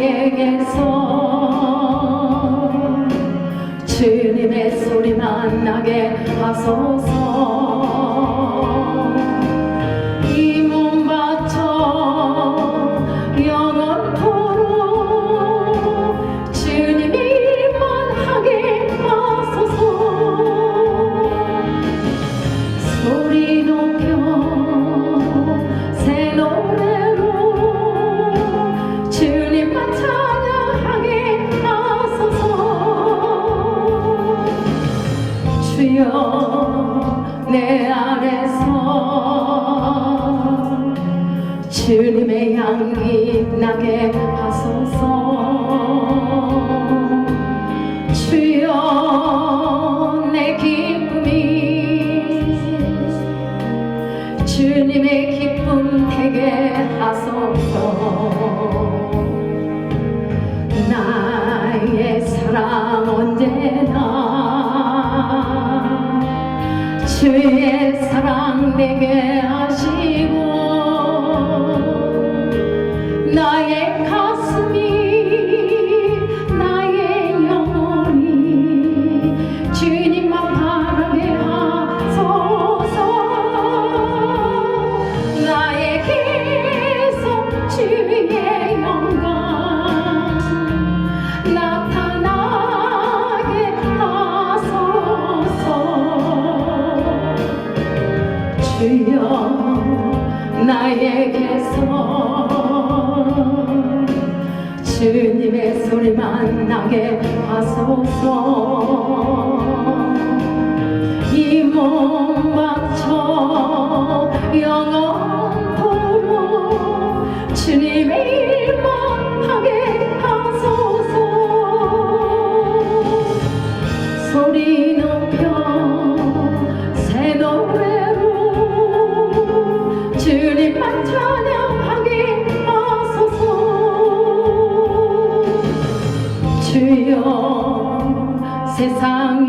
나에게서 주님의 소리만 나게 하소서 주님의 향기 나게 하소서. 주여 내 기쁨이 주님의 기쁨 되게 하소서. 나의 사랑 언제나 주의 사랑 내게 하시고 나에게서 주님의 소리 만 나게 하소서. 이몸 주님만 찬양하게 하소서 세상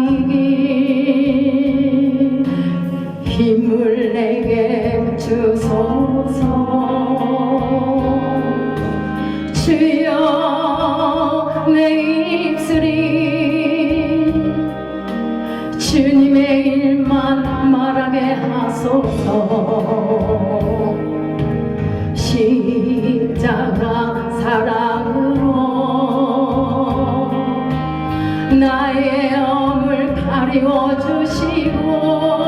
주시고